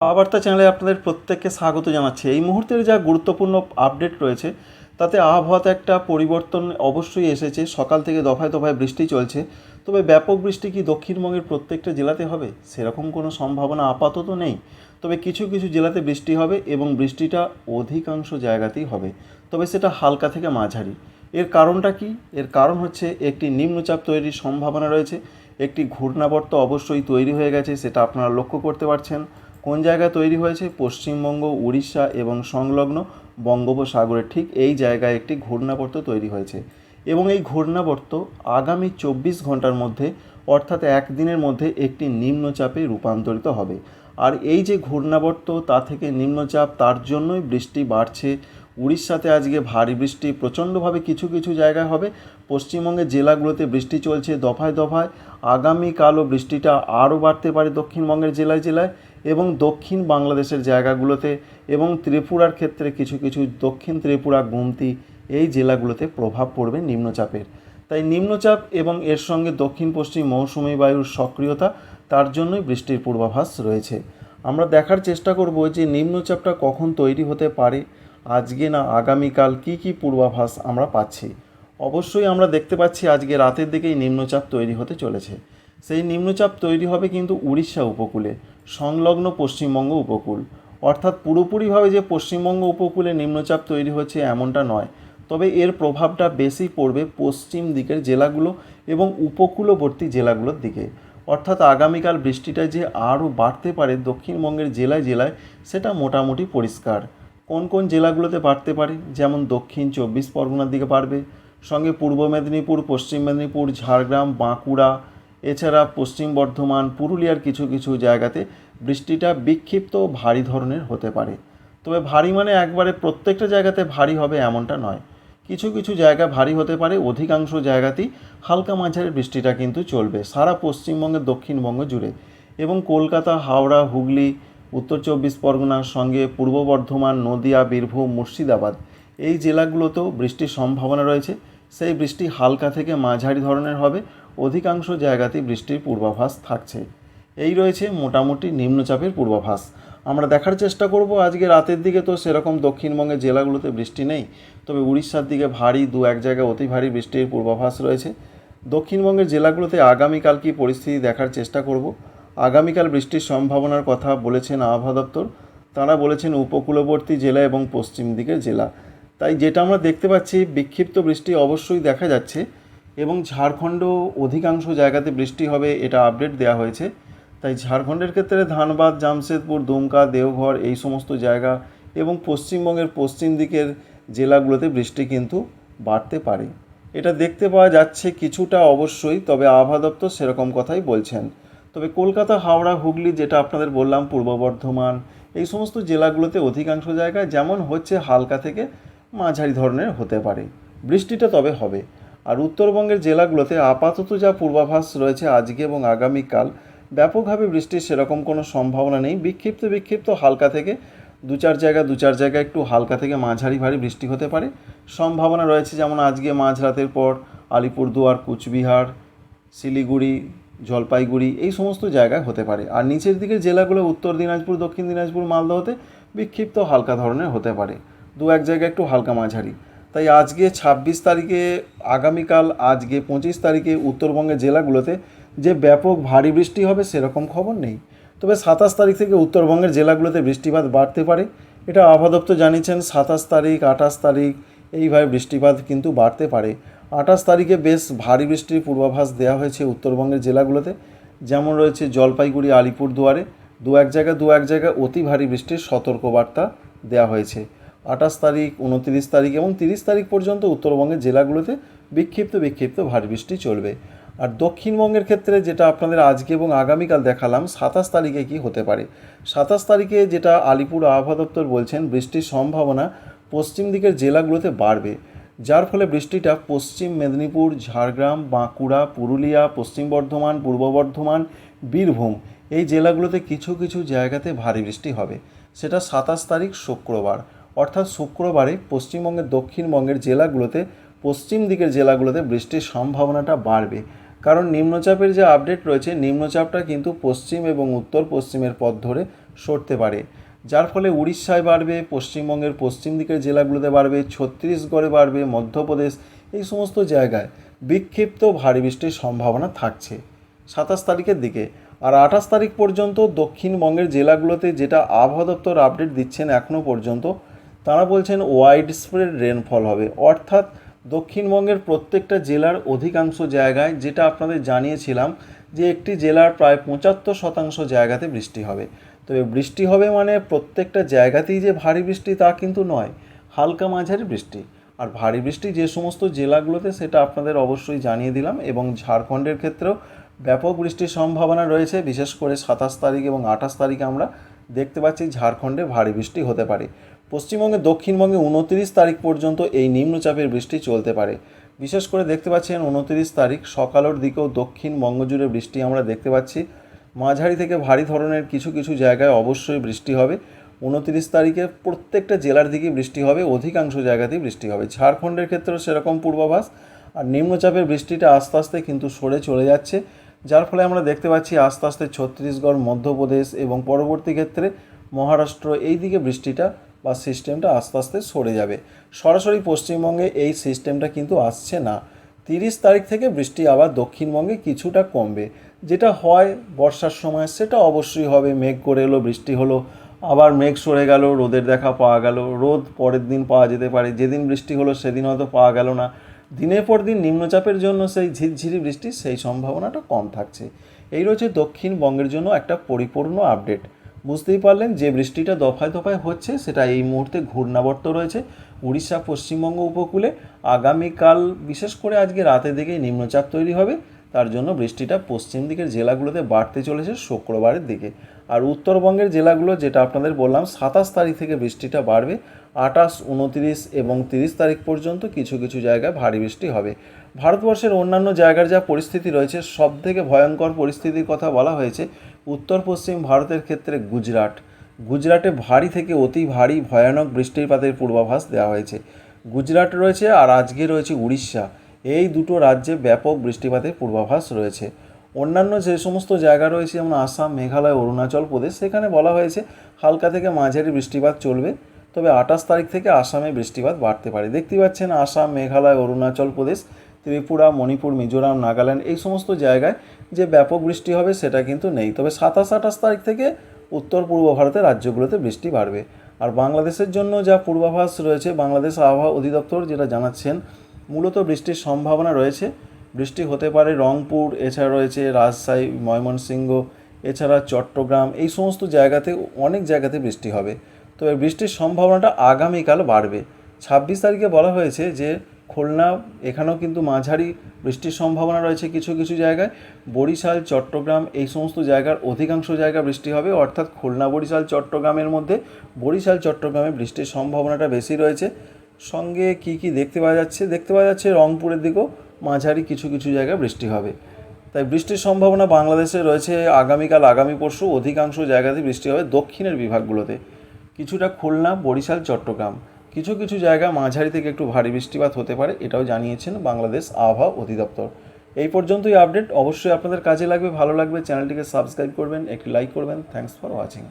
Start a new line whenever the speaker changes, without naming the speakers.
আবার্তা চ্যানেলে আপনাদের প্রত্যেককে স্বাগত জানাচ্ছি। এই মুহূর্তের যা গুরুত্বপূর্ণ আপডেট রয়েছে, তাতে আবহাওয়াতে একটা পরিবর্তন অবশ্যই এসেছে। সকাল থেকে দফায় দফায় বৃষ্টি চলছে। তবে ব্যাপক বৃষ্টি কি দক্ষিণবঙ্গের প্রত্যেকটা জেলাতে হবে? সেরকম কোনো সম্ভাবনা আপাতত নেই। তবে কিছু কিছু জেলাতে বৃষ্টি হবে এবং বৃষ্টিটা অধিকাংশ জায়গাতেই হবে। তবে সেটা হালকা থেকে মাঝারি। এর কারণটা কি? এর কারণ হচ্ছে একটি নিম্নচাপ তৈরির সম্ভাবনা রয়েছে। একটি ঘূর্ণাবর্ত অবশ্যই তৈরি হয়ে গেছে, সেটা আপনারা লক্ষ্য করতে পারছেন। কোন জায়গায় তৈরি হয়েছে? পশ্চিমবঙ্গ, উড়িষ্যা এবং সংলগ্ন বঙ্গোপসাগরের ঠিক এই জায়গায় একটি ঘূর্ণাবর্ত তৈরি হয়েছে। এবং এই ঘূর্ণাবর্ত আগামী চব্বিশ ঘণ্টার মধ্যে, অর্থাৎ একদিনের মধ্যে একটি নিম্নচাপে রূপান্তরিত হবে। আর এই যে ঘূর্ণাবর্ত, তা থেকে নিম্নচাপ, তার জন্যই বৃষ্টি বাড়ছে। উড়িষ্যাতে আজকে ভারী বৃষ্টি, প্রচণ্ডভাবে কিছু কিছু জায়গায় হবে। পশ্চিমবঙ্গের জেলাগুলোতে বৃষ্টি চলছে দফায় দফায়। আগামীকালও বৃষ্টিটা আরও বাড়তে পারে দক্ষিণবঙ্গের জেলায় জেলায়। এবং দক্ষিণ বাংলাদেশের জায়গাগুলোতে এবং ত্রিপুরার ক্ষেত্রে কিছু কিছু দক্ষিণ ত্রিপুরা গুমতি এই জেলাগুলোতে প্রভাব পড়বে নিম্নচাপের। তাই নিম্নচাপ এবং এর সঙ্গে দক্ষিণ পশ্চিম মৌসুমী বায়ুর সক্রিয়তা, তার জন্যই বৃষ্টির পূর্বাভাস রয়েছে। আমরা দেখার চেষ্টা করব যে নিম্নচাপটা কখন তৈরি হতে পারে, আজকে না আগামীকাল কি কি পূর্বাভাস আমরা পাচ্ছি। অবশ্যই আমরা দেখতে পাচ্ছি আজকে রাতের দিকেই নিম্নচাপ তৈরি হতে চলেছে। সেই নিম্নচাপ তৈরি হবে কিন্তু উড়িষ্যা উপকূলে, সংলগ্ন পশ্চিমবঙ্গ উপকূল। অর্থাৎ পুরোপুরিভাবে যে পশ্চিমবঙ্গ উপকূলে নিম্নচাপ তৈরি হচ্ছে এমনটা নয়, তবে এর প্রভাবটা বেশি পড়বে পশ্চিম দিকের জেলাগুলো এবং উপকূলবর্তী জেলাগুলোর দিকে। অর্থাৎ আগামীকাল বৃষ্টিটা যে আরও বাড়তে পারে দক্ষিণবঙ্গের জেলায় জেলায়, সেটা মোটামুটি পরিষ্কার। কোন কোন জেলাগুলোতে বাড়তে পারে? যেমন দক্ষিণ চব্বিশ পরগনার দিকে বাড়বে, সঙ্গে পূর্ব মেদিনীপুর, পশ্চিম মেদিনীপুর, ঝাড়গ্রাম, বাঁকুড়া এছাড়া পশ্চিম বর্ধমান, পুরুলিয়ার কিছু কিছু জায়গাতে বৃষ্টিটা বিক্ষিপ্ত ও ভারী ধরনের হতে পারে। তবে ভারী মানে একবারে প্রত্যেকটা জায়গাতে ভারী হবে এমনটা নয়। কিছু কিছু জায়গা ভারী হতে পারে, অধিকাংশ জায়গাতেই হালকা মাঝারি বৃষ্টিটা কিন্তু চলবে, সারা পশ্চিমবঙ্গের দক্ষিণবঙ্গ জুড়ে। এবং কলকাতা, হাওড়া, হুগলি, উত্তর চব্বিশ পরগনার সঙ্গে পূর্ব বর্ধমান, নদিয়া, বীরভূম, মুর্শিদাবাদ এই জেলাগুলোতেও বৃষ্টির সম্ভাবনা রয়েছে। সেই বৃষ্টি হালকা থেকে মাঝারি ধরনের হবে। অধিকাংশ জায়গাতেই বৃষ্টির পূর্বাভাস থাকছে। এই রয়েছে মোটামুটি নিম্নচাপের পূর্বাভাস। আমরা দেখার চেষ্টা করব আজকে রাতের দিকে তো সেরকম দক্ষিণবঙ্গের জেলাগুলোতে বৃষ্টি নেই, তবে উড়িষ্যার দিকে ভারী দু এক জায়গায় অতি ভারী বৃষ্টির পূর্বাভাস রয়েছে। দক্ষিণবঙ্গের জেলাগুলোতে আগামীকাল কী পরিস্থিতি দেখার চেষ্টা করব? আগামীকাল বৃষ্টির সম্ভাবনার কথা বলেছেন আবহাওয়া দপ্তর। তাঁরা বলেছেন উপকূলবর্তী জেলা এবং পশ্চিম দিকের জেলা। তাই যেটা আমরা দেখতে পাচ্ছি, বিক্ষিপ্ত বৃষ্টি অবশ্যই দেখা যাচ্ছে। এবং ঝাড়খণ্ড অধিকাংশ জায়গাতে বৃষ্টি হবে, এটা আপডেট দেওয়া হয়েছে। তাই ঝাড়খণ্ডের ক্ষেত্রে ধানবাদ, জামশেদপুর, দুমকা, দেওঘর এই সমস্ত জায়গা এবং পশ্চিমবঙ্গের পশ্চিম দিকের জেলাগুলোতে বৃষ্টি কিন্তু বাড়তে পারে। এটা দেখতে পাওয়া যাচ্ছে কিছুটা অবশ্যই, তবে আবহাওয়া দপ্তর সেরকম কথাই বলছেন। তবে কলকাতা, হাওড়া, হুগলি যেটা আপনাদের বললাম, পূর্ব বর্ধমান, এই সমস্ত জেলাগুলোতে অধিকাংশ জায়গায় যেমন হচ্ছে হালকা থেকে মাঝারি ধরনের হতে পারে। বৃষ্টিটা তবে হবে। আর উত্তরবঙ্গের জেলাগুলোতে আপাতত যা পূর্বাভাস রয়েছে আজকে এবং আগামীকাল, ব্যাপকভাবে বৃষ্টির সেরকম কোনো সম্ভাবনা নেই। বিক্ষিপ্ত বিক্ষিপ্ত হালকা থেকে দু চার জায়গা, দু চার জায়গায় একটু হালকা থেকে মাঝারি ভারী বৃষ্টি হতে পারে। সম্ভাবনা রয়েছে যেমন আজকে মাঝরাতের পর আলিপুরদুয়ার, কুচবিহার, শিলিগুড়ি, জলপাইগুড়ি এই সমস্ত জায়গায় হতে পারে। আর নিচের দিকের জেলাগুলো উত্তর দিনাজপুর, দক্ষিণ দিনাজপুর, মালদহতে বিক্ষিপ্ত হালকা ধরনের হতে পারে। দু এক জায়গায় একটু হালকা মাঝারি। তাই আজকে ছাব্বিশ তারিখে, আগামীকাল আজকে পঁচিশ তারিখে উত্তরবঙ্গের জেলাগুলোতে যে ব্যাপক ভারী বৃষ্টি হবে সেরকম খবর নেই। তবে সাতাশ তারিখ থেকে উত্তরবঙ্গের জেলাগুলোতে বৃষ্টিপাত বাড়তে পারে। এটা আবহাওয়া দপ্তর জানিয়েছেন, সাতাশ তারিখ, আঠাশ তারিখ এইভাবে বৃষ্টিপাত কিন্তু বাড়তে পারে। আঠাশ তারিখে বেশ ভারী বৃষ্টির পূর্বাভাস দেওয়া হয়েছে উত্তরবঙ্গের জেলাগুলোতে। যেমন রয়েছে জলপাইগুড়ি, আলিপুরদুয়ারে। দু এক জায়গায় দু এক জায়গায় অতি ভারী বৃষ্টির সতর্কবার্তা দেওয়া হয়েছে। আঠাশ তারিখ, উনতিরিশ তারিখ এবং তিরিশ তারিখ পর্যন্ত উত্তরবঙ্গের জেলাগুলোতে বিক্ষিপ্ত বিক্ষিপ্ত ভারী বৃষ্টি চলবে। আর দক্ষিণবঙ্গের ক্ষেত্রে যেটা আপনাদের আজকে এবং আগামীকাল দেখালাম, সাতাশ তারিখে কি হতে পারে? সাতাশ তারিখে যেটা আলিপুর আবহাওয়া দপ্তর বলছেন, বৃষ্টির সম্ভাবনা পশ্চিম দিকের জেলাগুলোতে বাড়বে। যার ফলে বৃষ্টিটা পশ্চিম মেদিনীপুর, ঝাড়গ্রাম, বাঁকুড়া, পুরুলিয়া, পশ্চিম বর্ধমান, পূর্ব বর্ধমান, বীরভূম এই জেলাগুলোতে কিছু কিছু জায়গাতে ভারী বৃষ্টি হবে। সেটা সাতাশ তারিখ, শুক্রবার। অর্থাৎ শুক্রবারে পশ্চিমবঙ্গের দক্ষিণবঙ্গের জেলাগুলোতে, পশ্চিম দিকের জেলাগুলোতে বৃষ্টির সম্ভাবনাটা বাড়বে। কারণ নিম্নচাপের যে আপডেট রয়েছে, নিম্নচাপটা কিন্তু পশ্চিম এবং উত্তর পশ্চিমের পথ ধরে সরতে পারে। যার ফলে উড়িষ্যায় বাড়বে, পশ্চিমবঙ্গের পশ্চিম দিকের জেলাগুলোতে বাড়বে, ছত্তিশগড়ে বাড়বে, মধ্যপ্রদেশ, এই সমস্ত জায়গায় বিক্ষিপ্ত ভারী বৃষ্টির সম্ভাবনা থাকছে। সাতাশ তারিখের দিকে আর আঠাশ তারিখ পর্যন্ত দক্ষিণবঙ্গের জেলাগুলোতে যেটা আবহাওয়া দপ্তর আপডেট দিচ্ছেন এখনও পর্যন্ত তারা বলছেন ওয়াইড স্প্রেড রেনফল হবে। অর্থাৎ দক্ষিণবঙ্গের প্রত্যেকটা জেলার অধিকাংশ জায়গায় যেটা আপনাদের জানিয়েছিলাম যে একটি জেলার প্রায় পঁচাত্তর শতাংশ জায়গাতে বৃষ্টি হবে। তবে বৃষ্টি হবে মানে প্রত্যেকটা জায়গাতেই যে ভারী বৃষ্টি তা কিন্তু নয়, হালকা মাঝারি বৃষ্টি। আর ভারী বৃষ্টি যে সমস্ত জেলাগুলোতে সেটা আপনাদের অবশ্যই জানিয়ে দিলাম এবং ঝাড়খণ্ডের ক্ষেত্রেও ব্যাপক বৃষ্টির সম্ভাবনা রয়েছে। বিশেষ করে সাতাশ তারিখ এবং আঠাশ তারিখে আমরা দেখতে পাচ্ছি ঝাড়খণ্ডে ভারী বৃষ্টি হতে পারে। পশ্চিমবঙ্গে দক্ষিণবঙ্গে উনতিরিশ তারিখ পর্যন্ত এই নিম্নচাপের বৃষ্টি চলতে পারে। বিশেষ করে দেখতে পাচ্ছেন উনতিরিশ তারিখ সকালের দিকেও দক্ষিণবঙ্গ জুড়ে বৃষ্টি আমরা দেখতে পাচ্ছি। মাঝারি থেকে ভারী ধরনের কিছু কিছু জায়গায় অবশ্যই বৃষ্টি হবে। উনতিরিশ তারিখে প্রত্যেকটা জেলার দিকে বৃষ্টি হবে, অধিকাংশ জায়গাতেই বৃষ্টি হবে। ঝাড়খণ্ডের ক্ষেত্রেও সেরকম পূর্বাভাস। আর নিম্নচাপের বৃষ্টিটা আস্তে আস্তে কিন্তু সরে চলে যাচ্ছে, যার ফলে আমরা দেখতে পাচ্ছি আস্তে আস্তে ছত্তিশগড়, মধ্যপ্রদেশ এবং পরবর্তী ক্ষেত্রে মহারাষ্ট্র এই দিকে বৃষ্টিটা বা সিস্টেমটা আস্তে আস্তে সরে যাবে। সরাসরি পশ্চিমবঙ্গে এই সিস্টেমটা কিন্তু আসছে না। তিরিশ তারিখ থেকে বৃষ্টি আবার দক্ষিণবঙ্গে কিছুটা কমবে। যেটা হয় বর্ষার সময়, সেটা অবশ্যই হবে। মেঘ করে এলো, বৃষ্টি হলো, আবার মেঘ সরে গেল, রোদের দেখা পাওয়া গেল। রোদ পরের দিন পাওয়া যেতে পারে। যেদিন বৃষ্টি হলো, সেদিন হয়তো পাওয়া গেল না। দিনের পর দিন নিম্নচাপের জন্য সেই ঝিরঝিরি বৃষ্টির সেই সম্ভাবনাটা কম থাকছে। এই রয়েছে দক্ষিণবঙ্গের জন্য একটা পরিপূর্ণ আপডেট। বুঝতেই পারলেন যে বৃষ্টিটা দফায় দফায় হচ্ছে, সেটা এই মুহূর্তে ঘূর্ণাবর্ত রয়েছে। উড়িষ্যা পশ্চিমবঙ্গ উপকূলে আগামীকাল, বিশেষ করে আজকে রাতের দিকে নিম্নচাপ তৈরি হবে। তার জন্য বৃষ্টিটা পশ্চিম দিকের জেলাগুলোতে বাড়তে চলেছে শুক্রবারের দিকে। আর উত্তরবঙ্গের জেলাগুলো, যেটা আপনাদের বললাম, সাতাশ তারিখ থেকে বৃষ্টিটা বাড়বে। আঠাশ, উনতিরিশ এবং তিরিশ তারিখ পর্যন্ত কিছু কিছু জায়গায় ভারী বৃষ্টি হবে। ভারতবর্ষের অন্যান্য জায়গার যা পরিস্থিতি রয়েছে সব থেকে ভয়ঙ্কর পরিস্থিতির কথা বলা হয়েছে উত্তর পশ্চিম ভারতের ক্ষেত্রে গুজরাট। গুজরাটে ভারী থেকে অতি ভারী ভয়ানক বৃষ্টিপাতের পূর্বাভাস দেওয়া হয়েছে। গুজরাট রয়েছে আর আজকে রয়েছে উড়িষ্যা। এই দুটো রাজ্যে ব্যাপক বৃষ্টিপাতের পূর্বাভাস রয়েছে। অন্যান্য যে সমস্ত জায়গা রয়েছে, যেমন আসাম, মেঘালয়, অরুণাচল প্রদেশ, সেখানে বলা হয়েছে হালকা থেকে মাঝারি বৃষ্টিপাত চলবে। তবে আঠাশ তারিখ থেকে আসামে বৃষ্টিপাত বাড়তে পারে। দেখতে পাচ্ছেন আসাম, মেঘালয়, অরুণাচল প্রদেশ ত্রিপুরা, মণিপুর, মিজোরাম, নাগাল্যান্ড এই সমস্ত জায়গায় যে ব্যাপক বৃষ্টি হবে সেটা কিন্তু নেই। তবে সাতাশ আঠাশ তারিখ থেকে উত্তর পূর্ব ভারতের রাজ্যগুলোতে বৃষ্টি বাড়বে। আর বাংলাদেশের জন্য যা পূর্বাভাস রয়েছে, বাংলাদেশ আবহাওয়া অধিদপ্তর যেটা জানাচ্ছেন, মূলত বৃষ্টির সম্ভাবনা রয়েছে। বৃষ্টি হতে পারে রংপুর, এছাড়া রয়েছে রাজশাহী, ময়মনসিংহ, এছাড়া চট্টগ্রাম, এই সমস্ত জায়গাতে, অনেক জায়গাতে বৃষ্টি হবে। তবে বৃষ্টির সম্ভাবনাটা আগামীকাল বাড়বে। ছাব্বিশ তারিখে বলা হয়েছে যে খুলনা, এখানেও কিন্তু মাঝারি বৃষ্টির সম্ভাবনা রয়েছে কিছু কিছু জায়গায়। বরিশাল, চট্টগ্রাম এই সমস্ত জায়গার অধিকাংশ জায়গা বৃষ্টি হবে। অর্থাৎ খুলনা, বরিশাল, চট্টগ্রামের মধ্যে বরিশাল, চট্টগ্রামে বৃষ্টির সম্ভাবনাটা বেশি রয়েছে। সঙ্গে কি কি দেখতে পাওয়া যাচ্ছে? দেখতে পাওয়া যাচ্ছে রংপুরের দিকেও মাঝারি কিছু কিছু জায়গায় বৃষ্টি হবে। তাই বৃষ্টির সম্ভাবনা বাংলাদেশে রয়েছে আগামীকাল, আগামী পরশু অধিকাংশ জায়গাতে বৃষ্টি হবে দক্ষিণের বিভাগগুলোতে। কিছুটা খুলনা, বরিশাল, চট্টগ্রাম। কিছু কিছু জায়গায় মাঝারি থেকে একটু ভারী বৃষ্টিপাত হতে পারে, এটাও জানিয়েছেন বাংলাদেশ আবহাওয়া অধিদপ্তর। এই পর্যন্তই আপডেট। অবশ্যই আপনাদের কাজে লাগবে, ভালো লাগবে। চ্যানেলটিকে সাবস্ক্রাইব করবেন, একটি লাইক করবেন। Thanks for watching